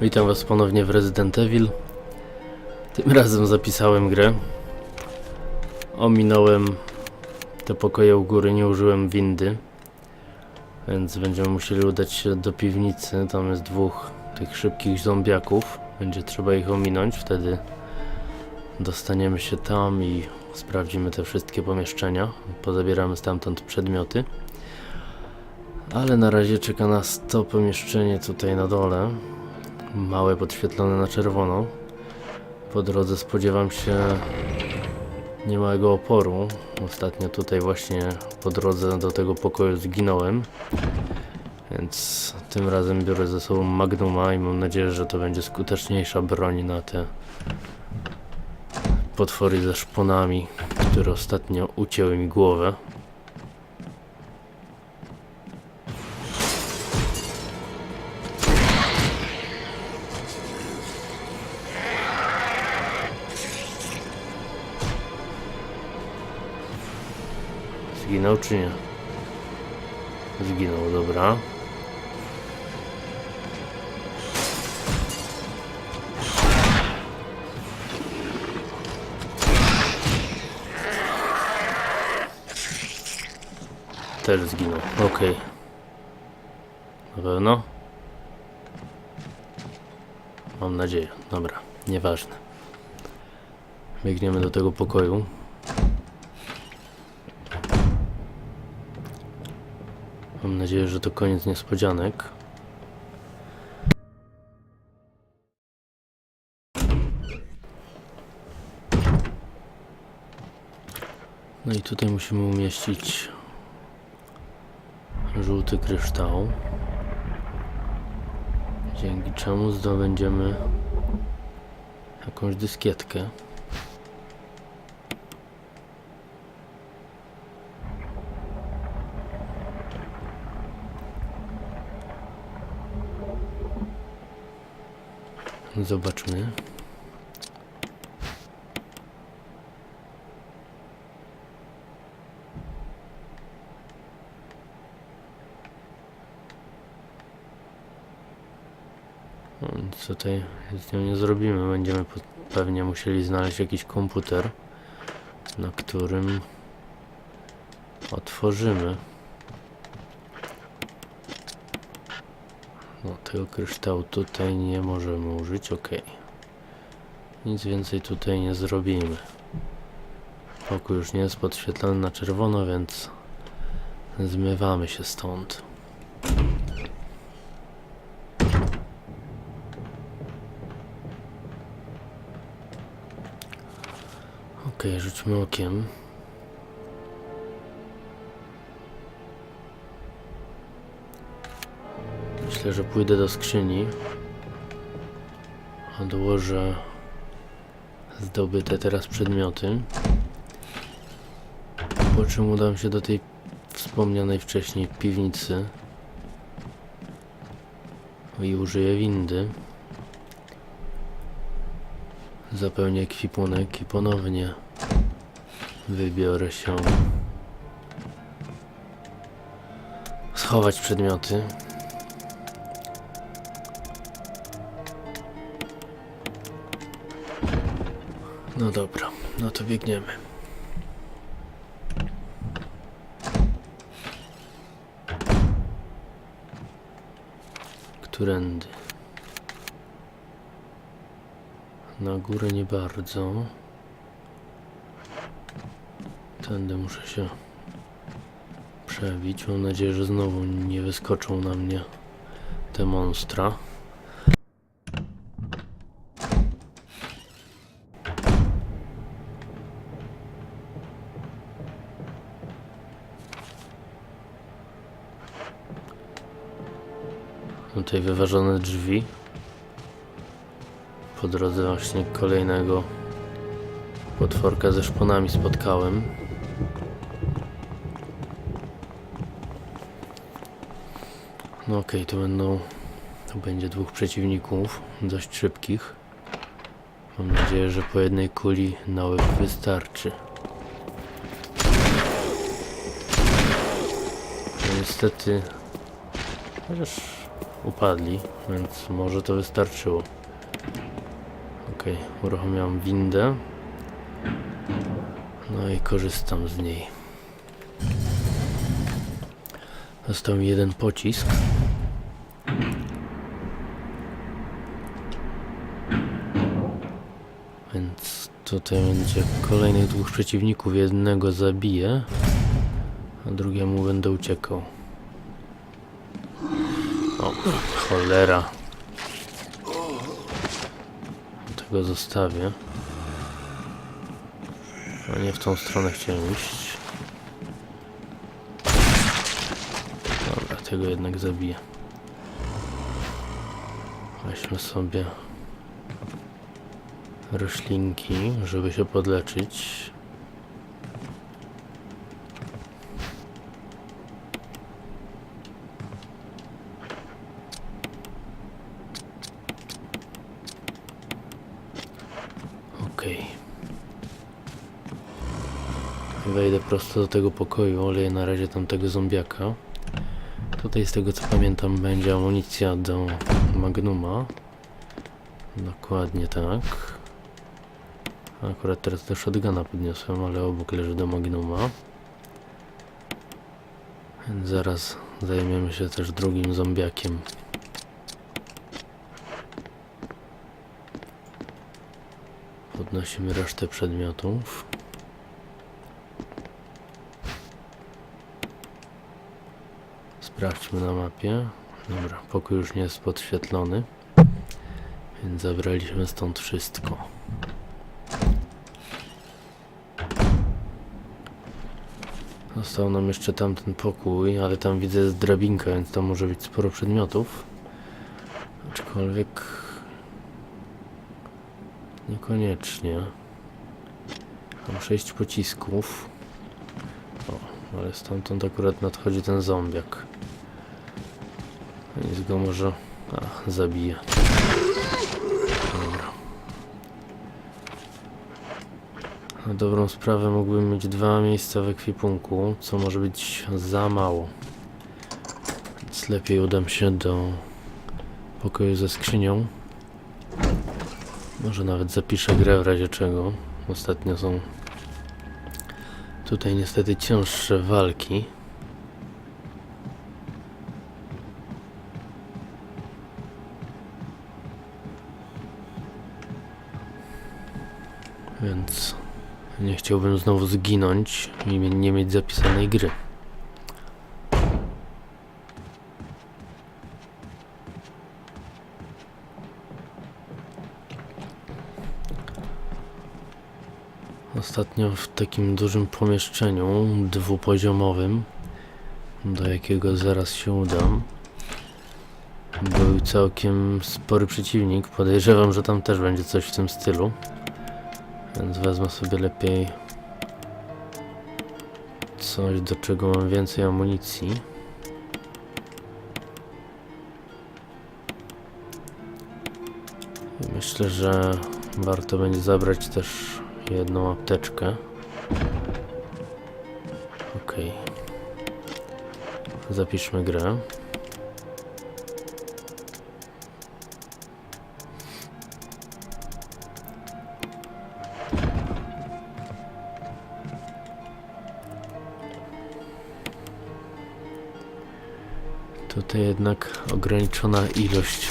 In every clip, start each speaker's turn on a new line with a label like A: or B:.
A: Witam Was ponownie w Resident Evil. Tym razem zapisałem grę. Ominąłem te pokoje u góry, nie użyłem windy. Więc będziemy musieli udać się do piwnicy. Tam jest dwóch tych szybkich zombiaków. Będzie trzeba ich ominąć, wtedy dostaniemy się tam i sprawdzimy te wszystkie pomieszczenia. Pozabieramy stamtąd przedmioty. Ale na razie czeka nas to pomieszczenie tutaj na dole. Małe podświetlone na czerwono. Po drodze spodziewam się niemałego oporu. Ostatnio tutaj właśnie po drodze do tego pokoju zginąłem. Więc tym razem biorę ze sobą Magnuma i mam nadzieję, że to będzie skuteczniejsza broń na te potwory ze szponami, które ostatnio ucięły mi głowę. Czy nie? Zginął, dobra. Też zginął, okej. Na pewno? Mam nadzieję, dobra, nieważne. Biegniemy do tego pokoju. Mam nadzieję, że to koniec niespodzianek. No i tutaj musimy umieścić żółty kryształ. Dzięki czemu zdobędziemy jakąś dyskietkę. Zobaczmy. Nic tutaj z nią nie zrobimy. Będziemy pewnie musieli znaleźć jakiś komputer, na którym otworzymy. Tego kryształu tutaj nie możemy użyć, ok. Nic więcej tutaj nie zrobimy. Pokój już nie jest podświetlony na czerwono, więc zmywamy się stąd. Ok, rzućmy okiem. Myślę, że pójdę do skrzyni. Odłożę zdobyte teraz przedmioty. Po czym udam się do tej wspomnianej wcześniej piwnicy. I użyję windy. Zapełnię ekwipunek i ponownie wybiorę się schować przedmioty. No dobra, no to biegniemy. Którędy? Na górę nie bardzo. Tędy muszę się przebić. Mam nadzieję, że znowu nie wyskoczą na mnie te monstra. Tutaj wyważone drzwi. Po drodze właśnie kolejnego potworka ze szponami spotkałem. No okej, tu będą... Tu będzie dwóch przeciwników, dość szybkich. Mam nadzieję, że po jednej kuli na łeb wystarczy. Niestety... Chociaż upadli, więc może to wystarczyło. Okej, uruchomiłam windę. No i korzystam z niej. Został jeden pocisk. Więc tutaj będzie kolejnych dwóch przeciwników. Jednego zabiję, a drugiemu będę uciekał. Cholera. Tego zostawię. A nie w tą stronę chciałem iść. Dobra, tego jednak zabiję. Weźmy sobie roślinki, żeby się podleczyć. Okej. Wejdę prosto do tego pokoju, oleję na razie tamtego zombiaka. Tutaj z tego co pamiętam będzie amunicja do Magnuma. Dokładnie tak. Akurat teraz do shotguna podniosłem, ale obok leży do Magnuma. Więc zaraz zajmiemy się też drugim zombiakiem. Podnosimy resztę przedmiotów. Sprawdźmy na mapie. Dobra, pokój już nie jest podświetlony. Więc zabraliśmy stąd wszystko. Został nam jeszcze tamten pokój, ale tam widzę jest drabinka, więc tam może być sporo przedmiotów. Aczkolwiek... Niekoniecznie. Mam sześć pocisków. O, ale stamtąd akurat nadchodzi ten zombiak. Więc go może... A, zabije. Dobra. Na dobrą sprawę mógłbym mieć dwa miejsca w ekwipunku, co może być za mało. Więc lepiej udam się do pokoju ze skrzynią. Może nawet zapiszę grę w razie czego. Ostatnio są tutaj niestety cięższe walki. Więc nie chciałbym znowu zginąć i nie mieć zapisanej gry. Ostatnio w takim dużym pomieszczeniu dwupoziomowym, do jakiego zaraz się udam, był całkiem spory przeciwnik. Podejrzewam, że tam też będzie coś w tym stylu. Więc wezmę sobie lepiej coś, do czego mam więcej amunicji. Myślę, że warto będzie zabrać też jedną apteczkę. Okej. Zapiszmy grę. Tutaj jednak ograniczona ilość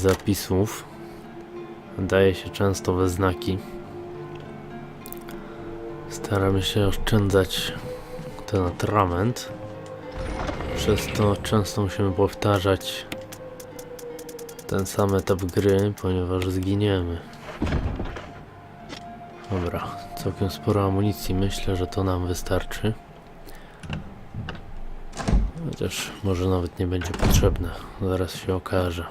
A: zapisów daje się często we znaki. Staramy się oszczędzać ten atrament. Przez to często musimy powtarzać ten sam etap gry, ponieważ zginiemy. Dobra, całkiem sporo amunicji. Myślę, że to nam wystarczy. Chociaż może nawet nie będzie potrzebne. Zaraz się okaże.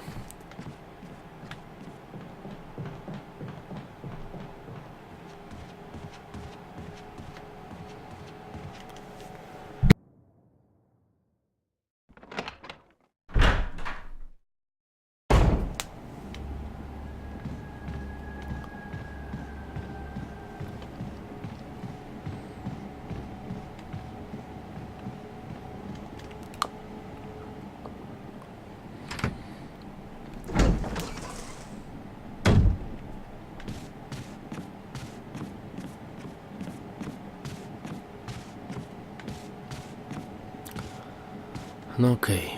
A: No okej.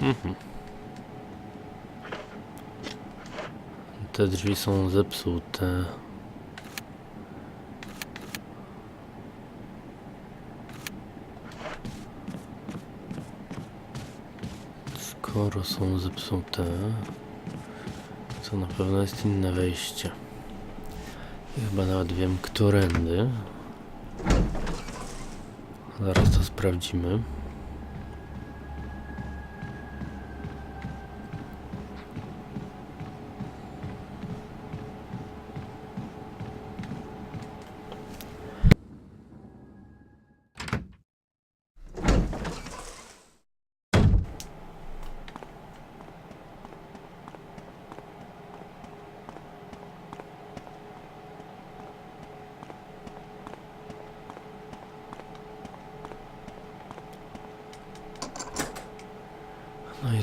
A: Mhm. Te drzwi są zepsute. Skoro są zepsute, to na pewno jest inne wejście. Chyba nawet wiem, którędy. Zaraz to sprawdzimy.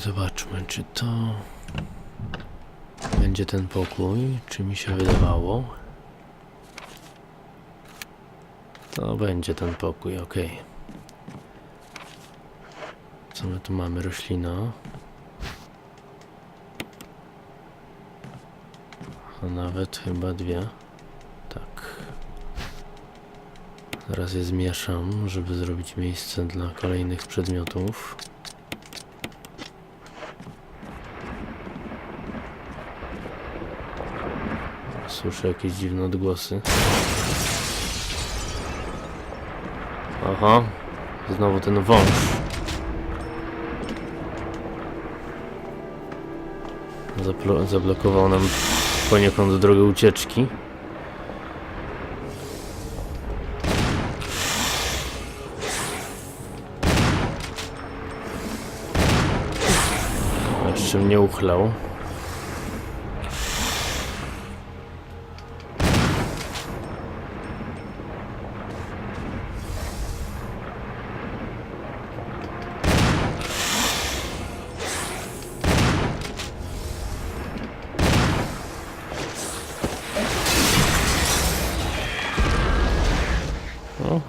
A: Zobaczmy, czy to będzie ten pokój, czy mi się wydawało. To będzie ten pokój, ok. Co my tu mamy? Roślina. A nawet chyba dwie. Tak. Zaraz je zmieszam, żeby zrobić miejsce dla kolejnych przedmiotów. Słyszę jakieś dziwne odgłosy. Aha, znowu ten wąż. Zablokował nam poniekąd drogę ucieczki. Jeszcze mnie uchlał.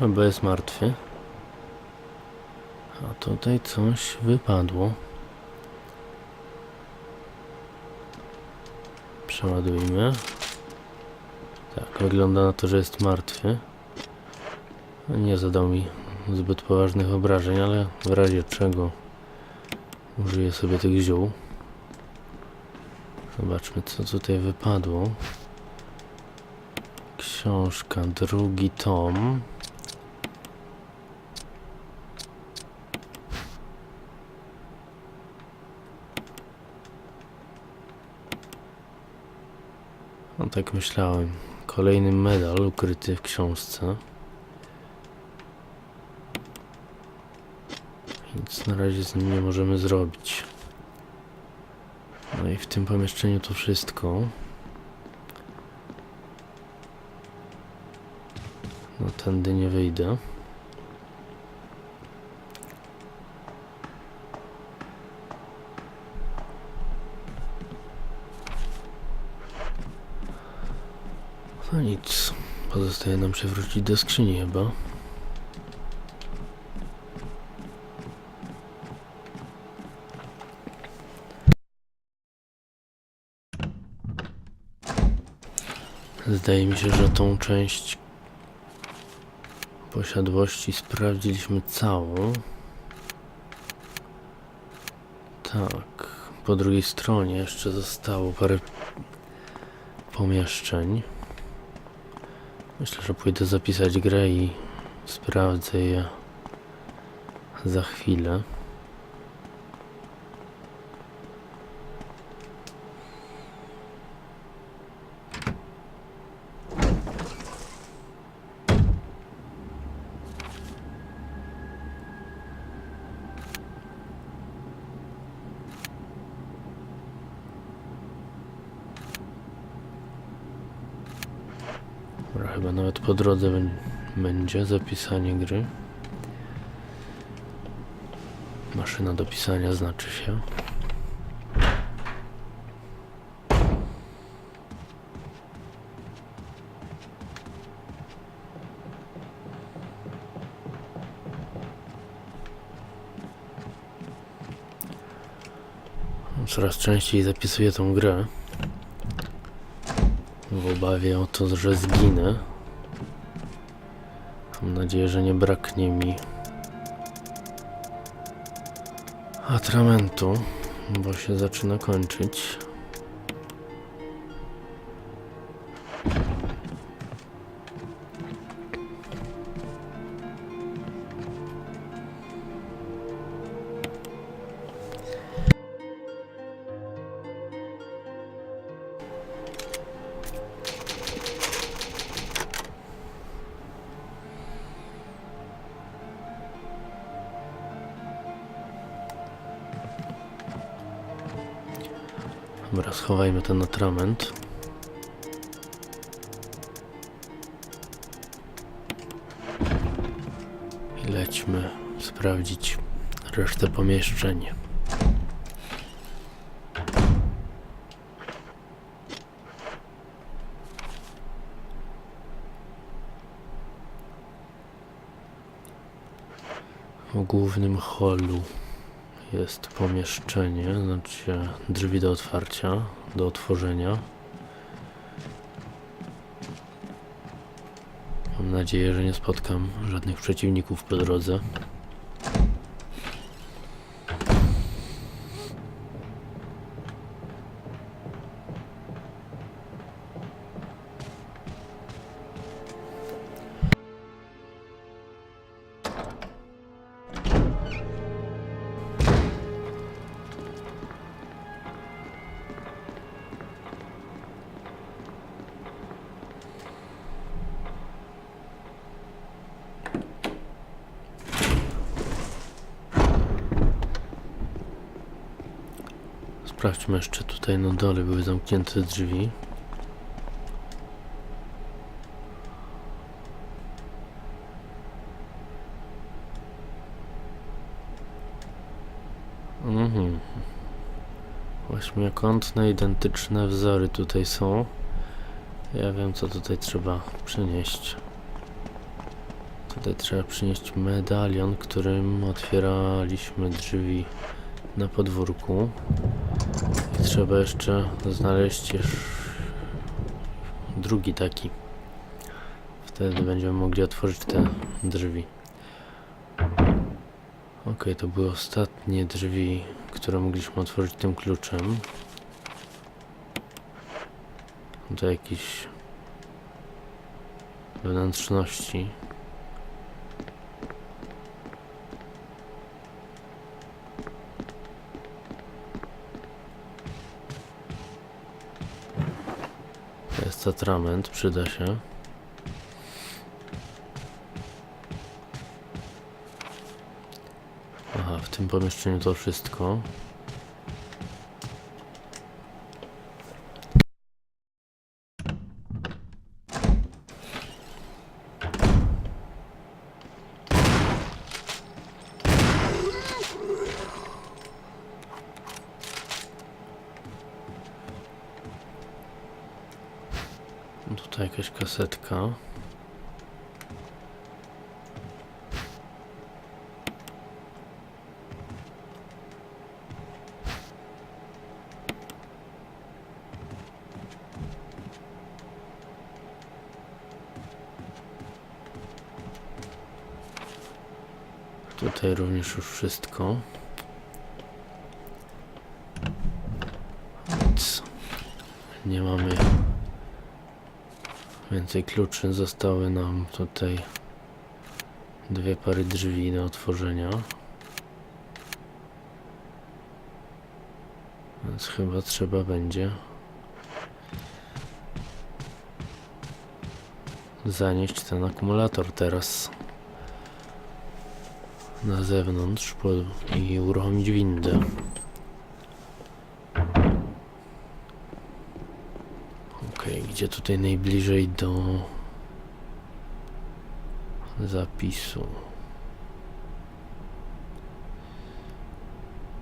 A: Chyba jest martwy. A tutaj coś wypadło. Przeładujmy. Tak, wygląda na to, że jest martwy. Nie zadał mi zbyt poważnych obrażeń, ale w razie czego użyję sobie tych ziół. Zobaczmy, co tutaj wypadło. Książka, drugi tom. Tak myślałem. Kolejny medal ukryty w książce. Nic na razie z nim nie możemy zrobić. No i w tym pomieszczeniu to wszystko. No tędy nie wyjdę. Pozostaje nam się wrócić do skrzyni chyba. Zdaje mi się, że tą część posiadłości sprawdziliśmy całą. Tak. Po drugiej stronie jeszcze zostało parę pomieszczeń. Myślę, że pójdę zapisać grę i sprawdzę je za chwilę. Dobra, chyba nawet po drodze bę- będzie zapisanie gry. Maszyna do pisania znaczy się. Coraz częściej zapisuję tą grę. W obawie o to, że zginę. Nadzieję, że nie braknie mi atramentu, bo się zaczyna kończyć. Schowajmy ten atrament. I lećmy sprawdzić resztę pomieszczeń. W głównym holu jest pomieszczenie, znaczy drzwi do otwarcia, do otworzenia. Mam nadzieję, że nie spotkam żadnych przeciwników po drodze. Dole były zamknięte drzwi. Mhm. Ośmiokątne, identyczne wzory tutaj są. Ja wiem co tutaj trzeba przynieść. Tutaj trzeba przynieść medalion, którym otwieraliśmy drzwi na podwórku. I trzeba jeszcze znaleźć jeszcze drugi taki. Wtedy będziemy mogli otworzyć te drzwi. Ok, to były ostatnie drzwi, które mogliśmy otworzyć tym kluczem. To jakieś wnętrzności. Jest atrament, przyda się. Aha, w tym pomieszczeniu to wszystko. Tutaj również już wszystko. Nic. Nie mamy Więcej kluczy zostały nam tutaj dwie pary drzwi do otworzenia. Więc chyba trzeba będzie zanieść ten akumulator teraz na zewnątrz i uruchomić windę. Okej, gdzie tutaj najbliżej do zapisu?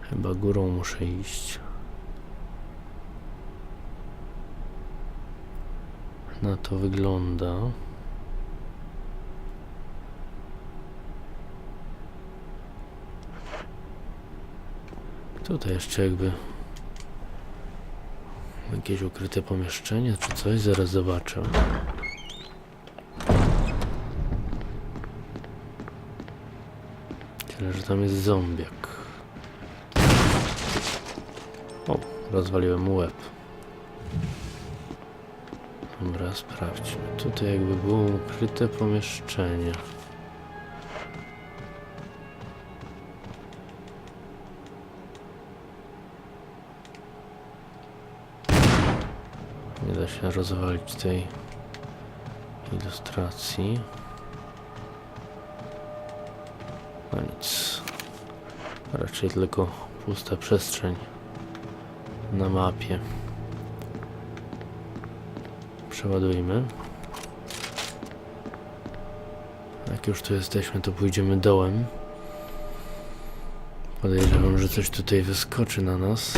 A: Chyba górą muszę iść. Na to wygląda. Tutaj jeszcze jakby Jakieś ukryte pomieszczenie czy coś? Zaraz zobaczę. Tyle, że tam jest zombiak. O, rozwaliłem łeb. Dobra, sprawdźmy. Tutaj jakby było ukryte pomieszczenie. Się rozwalić tej ilustracji. No nic. Raczej tylko pusta przestrzeń na mapie. Przeładujmy. Jak już tu jesteśmy, to pójdziemy dołem. Podejrzewam, że coś tutaj wyskoczy na nas.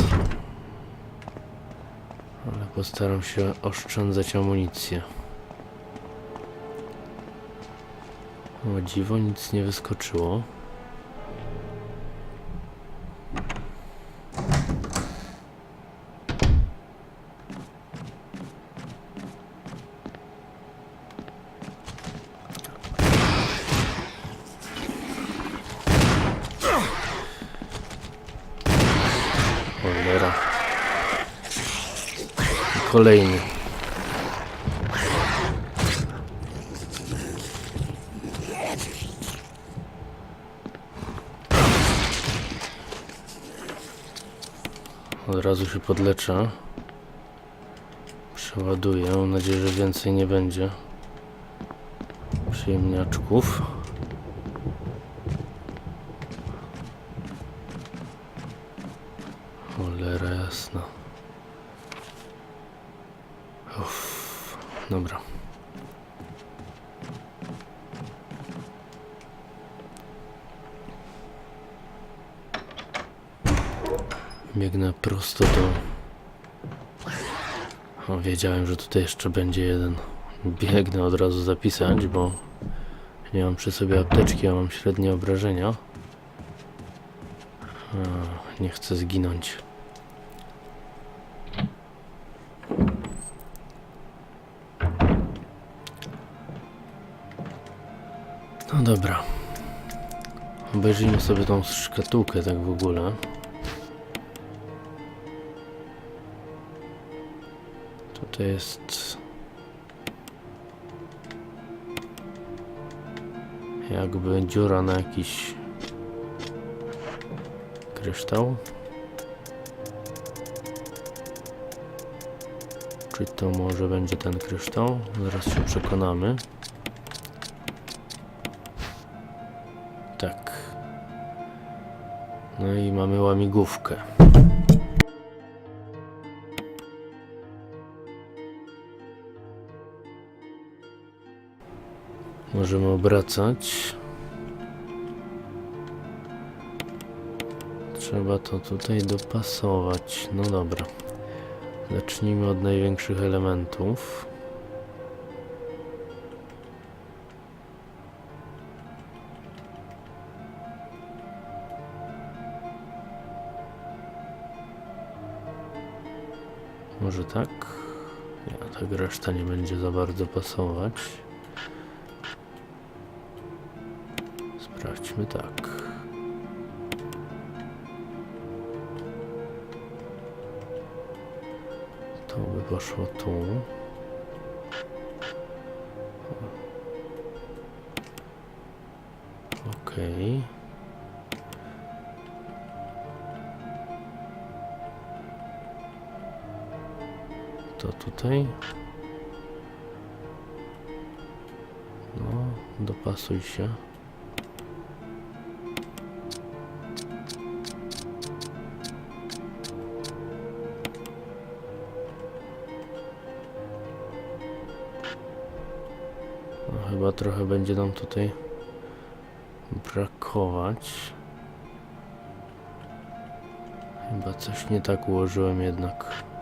A: Postaram się oszczędzać amunicję. O dziwo, nic nie wyskoczyło. Kolejny. Od razu się podleczę. Przeładuję. Mam nadzieję, że więcej nie będzie. Przyjemniaczków. Uff, dobra. Biegnę prosto do... O, wiedziałem, że tutaj jeszcze będzie jeden. Biegnę od razu zapisać, bo nie mam przy sobie apteczki, a mam średnie obrażenia. A, nie chcę zginąć. Dobra. Obejrzyjmy sobie tą szkatułkę tak w ogóle. Tutaj jest... Jakby dziura na jakiś kryształ. Czy to może będzie ten kryształ? Zaraz się przekonamy. No i mamy łamigłówkę. Możemy obracać. Trzeba to tutaj dopasować. No dobra. Zacznijmy od największych elementów. Może tak? Nie, tak reszta nie będzie za bardzo pasować. Sprawdźmy tak. To by poszło tu. Tutaj. No, dopasuj się. No, chyba trochę będzie nam tutaj brakować. Chyba coś nie tak ułożyłem jednak.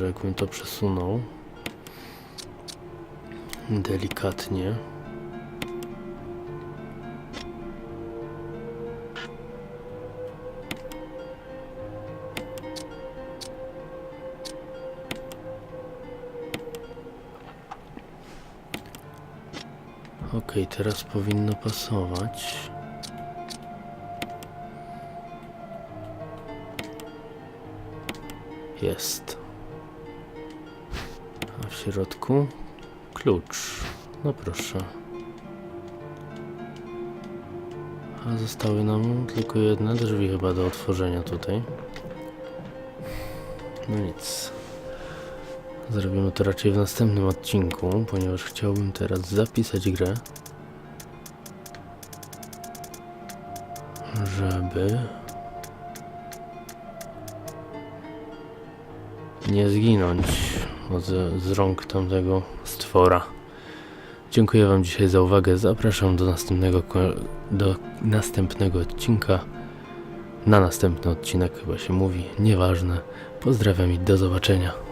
A: Może jakbym to przesunął delikatnie. Ok, teraz powinno pasować. Jest. A w środku klucz. No proszę. A zostały nam tylko jedne drzwi chyba do otworzenia tutaj. No nic. Zrobimy to raczej w następnym odcinku, ponieważ chciałbym teraz zapisać grę. Żeby nie zginąć od, z rąk tamtego stwora. Dziękuję Wam dzisiaj za uwagę. Zapraszam do następnego, do następnego odcinka. Na następny odcinek chyba się mówi. Nieważne. Pozdrawiam i do zobaczenia.